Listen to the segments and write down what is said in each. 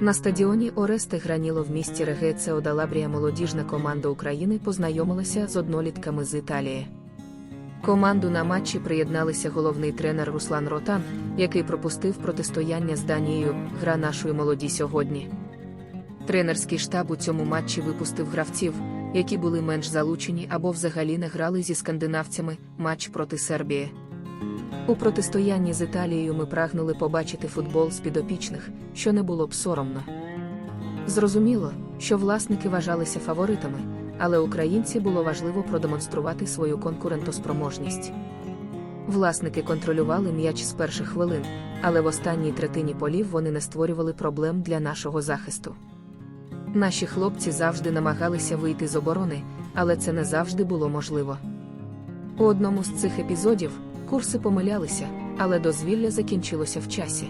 На стадіоні Оресте Граніло в місті Регеце Одалабрія молодіжна команда України познайомилася з однолітками з Італії. Команду на матчі приєдналися головний тренер Руслан Ротан, який пропустив протистояння з Данією Гра нашої молоді сьогодні. Тренерський штаб у цьому матчі випустив гравців, які були менш залучені або взагалі не грали зі скандинавцями матч проти Сербії. У протистоянні з Італією ми прагнули побачити футбол з підопічних, що не було б соромно. Зрозуміло, що власники вважалися фаворитами, але українці було важливо продемонструвати свою конкурентоспроможність. Власники контролювали м'яч з перших хвилин, але в останній третині полів вони не створювали проблем для нашого захисту. Наші хлопці завжди намагалися вийти з оборони, але це не завжди було можливо. У одному з цих епізодів курси помилялися, але дозвілля закінчилося в часі.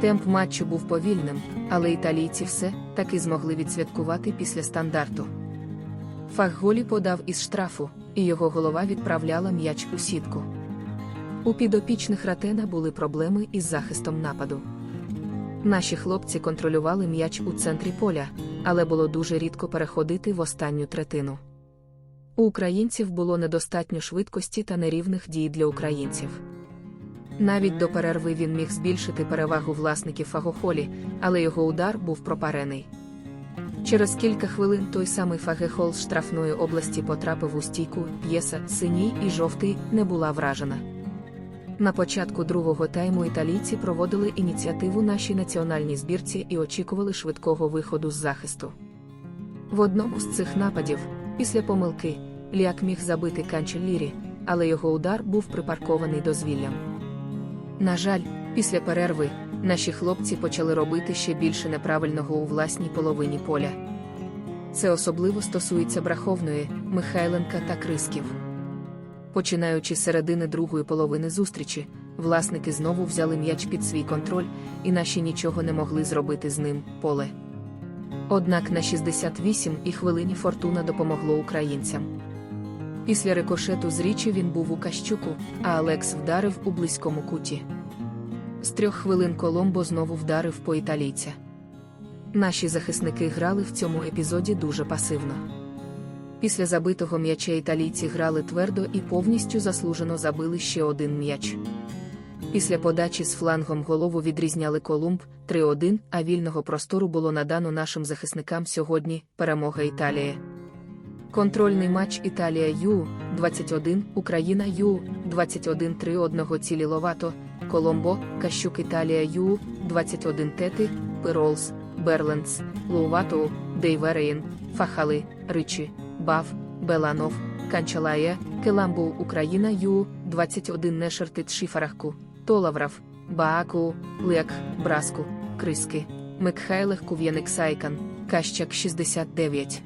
Темп матчу був повільним, але італійці все таки змогли відсвяткувати після стандарту. Фахголі подав із штрафу, і його голова відправляла м'яч у сітку. У підопічних ратена були проблеми із захистом нападу. Наші хлопці контролювали м'яч у центрі поля, але було дуже рідко переходити в останню третину. У українців було недостатньо швидкості та нерівних дій для українців. Навіть до перерви він міг збільшити перевагу власників Фагохолі, але його удар був пропарений. Через кілька хвилин той самий Фагехол з штрафної області потрапив у стійку, п'єса синій і жовтий не була вражена. На початку другого тайму італійці проводили ініціативу нашій національній збірці і очікували швидкого виходу з захисту. В одному з цих нападів, після помилки, Ліак міг забити Канчеллірі, але його удар був припаркований дозвіллям. На жаль, після перерви наші хлопці почали робити ще більше неправильного у власній половині поля. Це особливо стосується Браховної, Михайленка та Крисків. Починаючи з середини другої половини зустрічі, власники знову взяли м'яч під свій контроль, і наші нічого не могли зробити з ним поле. Однак на 68 і хвилині фортуна допомогло українцям. Після рикошету з річі він був у Кащуку, а Алекс вдарив у близькому куті. З трьох хвилин Коломбо знову вдарив по італійця. Наші захисники грали в цьому епізоді дуже пасивно. Після забитого м'яча італійці грали твердо і повністю заслужено забили ще один м'яч. Після подачі з флангом голову відрізняли Колумб 3-1, а вільного простору було надано нашим захисникам сьогодні перемога Італії. Контрольний матч Італія Ю 21, Україна Ю 21 3-1 ціліловато, Коломбо, Кащук Італія Ю 21 Тети, Пиролс, Берлендс, Луватоу, Дейвереїн, Фахали, Ричі, Бав, Беланов, Канчалая, Келамбу Україна Ю 21 Нешертит Шифарахку, Толаврав, Бааку, Лек, Браску, Криски, Микхайлих Кув'яник Сайкан, Кащак 69.